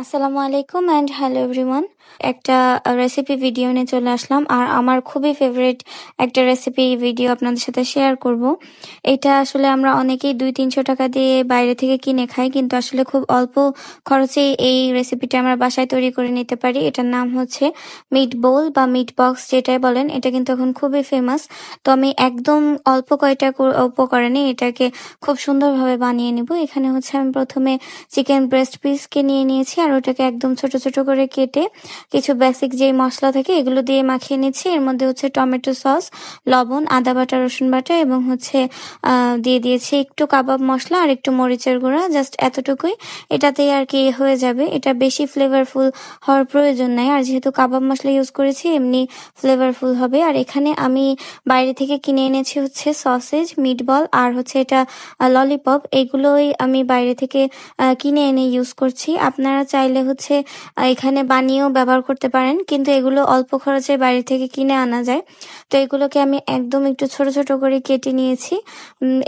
আসসালামু আলাইকুম and hello everyone একটা রেসিপি ভিডিও নিয়ে চলে আসলাম আর আমার খুবই ফেভারিট একটা রেসিপি ভিডিও আপনাদের সাথে শেয়ার করব। এটা আসলে আমরা অনেকেই দুই তিনশো টাকা দিয়ে বাইরে থেকে কিনে খাই, কিন্তু আসলে খুব অল্প খরচে এই রেসিপিটা আমরা বাসায় তৈরি করে নিতে পারি। এটার নাম হচ্ছে মিট বোল বা মিট বক্স যেটাই বলেন। এটা কিন্তু এখন খুবই ফেমাস তো আমি একদম অল্প কয়টা উপকরণে এটাকে খুব সুন্দরভাবে বানিয়ে নিব। এখানে হচ্ছে আমি প্রথমে চিকেন ব্রেস্ট পিসকে নিয়ে নিয়েছি আর ওটাকে একদম ছোট ছোট করে কেটে কিছু বেসিক যে মশলা থাকে এগুলো দিয়ে মাখিয়ে নিচ্ছি। এর মধ্যে হচ্ছে টমেটো সস, লবণ, আদা বাটা, রসুন বাটা এবং হচ্ছে দিয়ে দিয়েছি একটু কাবাব মশলা আর একটু মরিচের গুঁড়া। জাস্ট এতটুকুই। এটাতেই আর কি হয়ে যাবে। এটা বেশি ফ্লেভারফুল হওয়ার প্রয়োজন নাই। আর যেহেতু কাবাব মশলা ইউজ করেছি, এমনি ফ্লেভারফুল হবে। আর এখানে আমি বাইরে থেকে কিনে এনেছি হচ্ছে সসেজ মিটবল আর হচ্ছে এটা ললিপপ এগুলোই আমি বাইরে থেকে কিনে এনে ইউজ করছি। আপনারা চাইলে হচ্ছে এখানে বানিয়েও ব্যবহার করতে পারেন, কিন্তু এগুলো অল্প খরচে বাইরে থেকে কিনে আনা যায়। তো এগুলোকে আমি একদম একটু ছোট ছোট করে কেটে নিয়েছি।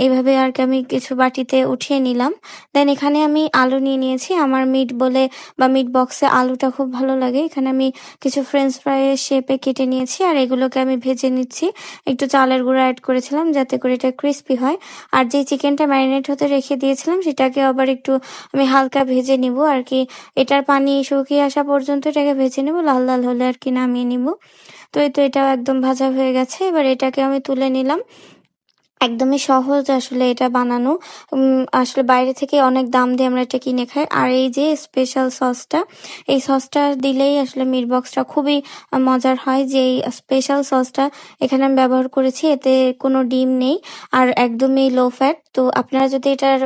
এইভাবে আর কি আমি কিছু বাটিতে উঠিয়ে নিলাম। দেন এখানে আমি আলু নিয়ে নিয়েছি। আমার মিট বলে বা মিট বক্সে আলুটা খুব ভালো লাগে। এখানে আমি কিছু ফ্রেঞ্চ ফ্রাইয়ের শেপে কেটে নিয়েছি আর এগুলোকে আমি ভেজে নিচ্ছি। একটু চালের গুঁড়া অ্যাড করেছিলাম যাতে করে এটা ক্রিস্পি হয়। আর যে চিকেনটা ম্যারিনেট হতে রেখে দিয়েছিলাম, সেটাকে আবার একটু আমি হালকা ভেজে নিব আর কি। এটার পানি শুকিয়ে আসা পর্যন্ত এটাকে ভেজে নেব, লাল লাল হলে আর কি নামিয়ে নিব। তো এই তো এটাও একদম ভাজা হয়ে গেছে। এবার এটাকে আমি তুলে নিলাম। একদমই সহজ আসলে এটা বানানো। আসলে বাইরে থেকে অনেক দাম দিয়ে আমরা এটা কিনে খাই। আর এই যে স্পেশাল সসটা এই সসটা দিলেই আসলে মিট বক্সটা খুবই মজার হয় যে এই স্পেশাল সসটা এখানে আমি ব্যবহার করেছি, এতে কোনো ডিম নেই আর একদমই লো ফ্যাট তো আপনারা যদি এটার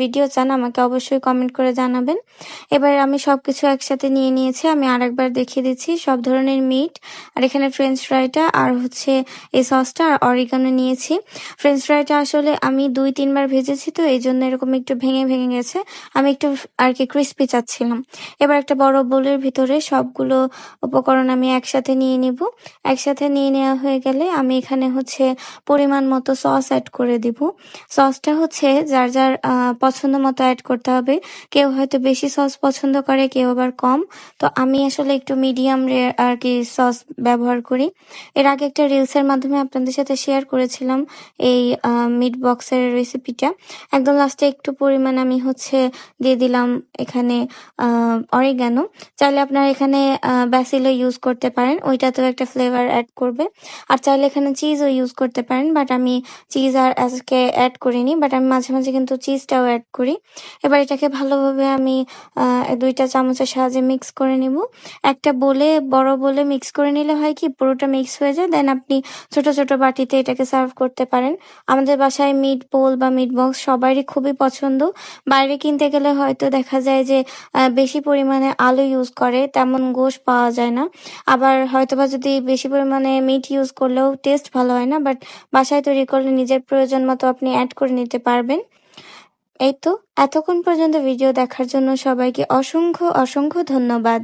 ভিডিও চান, আমাকে অবশ্যই কমেন্ট করে জানাবেন। এবার আমি সব কিছু একসাথে নিয়ে নিয়েছি, আমি আরেকবার দেখিয়ে দিচ্ছি। সব ধরনের মিট আর এখানে ফ্রেঞ্চ ফ্রাইটা আর হচ্ছে এই সসটা আর অরিগানো নিয়েছি। ফ্রেঞ্চ ফ্রাইটা আসলে আমি দুই, তিনবার ভেজেছি তো এই জন্য এরকম একটু ভেঙে ভেঙে গেছে। আমি একটু আর কি ক্রিস্পি চাচ্ছিলাম। এবার একটা বড় বোলের ভিতরে সবগুলো উপকরণ আমি একসাথে নিয়ে নিব। একসাথে নিয়ে নেওয়া হয়ে গেলে আমি এখানে হচ্ছে পরিমাণ মতো সস অ্যাড করে দিব। সসটা হচ্ছে যার যার পছন্দ মতো অ্যাড করতে হবে। কেউ হয়তো বেশি সস পছন্দ করে, কেউ আবার কম। তো আমি আসলে একটু মিডিয়াম আর কি সস ব্যবহার করি। এর আগে একটা রিলসের মাধ্যমে আপনাদের সাথে শেয়ার করেছিলাম। এই এই মিট বক্সের রেসিপিটা একদম লাস্টে একটু পরিমাণ আমি হচ্ছে দিয়ে দিলাম এখানে অরিগানো চাইলে আপনারা এখানে ব্যাসিলও ইউজ করতে পারেন। ওইটাতেও একটা ফ্লেভার অ্যাড করবে। আর চাইলে এখানে চিজও ইউজ করতে পারেন বাট আমি চিজ আর আজকে অ্যাড করিনি বাট আমি মাঝে মাঝে কিন্তু চিজটাও অ্যাড করি। এবার এটাকে ভালোভাবে আমি দুইটা চামচের সাহায্যে মিক্স করে নিব। একটা বলে, বড় বলে মিক্স করে নিলে হয় কি, পুরোটা মিক্স হয়ে যায় দেন আপনি ছোট ছোট বাটিতে এটাকে সার্ভ করতে পারেন। আমাদের বাসায় মিট বোল বা মিট বক্স সবারই খুবই পছন্দ। বাইরে কিনতে গেলে হয়তো দেখা যায় যে বেশি পরিমাণে আলু ইউজ করে, তেমন গোশ পাওয়া যায় না। আবার হয়তোবা যদি বেশি পরিমাণে মিট ইউজ করলেও টেস্ট ভালো হয় না বাট বাসায় তৈরি করলে নিজের প্রয়োজন মতো আপনি অ্যাড করে নিতে পারবেন। এই তো, এতক্ষণ পর্যন্ত ভিডিও দেখার জন্য সবাইকে অসংখ্য অসংখ্য ধন্যবাদ।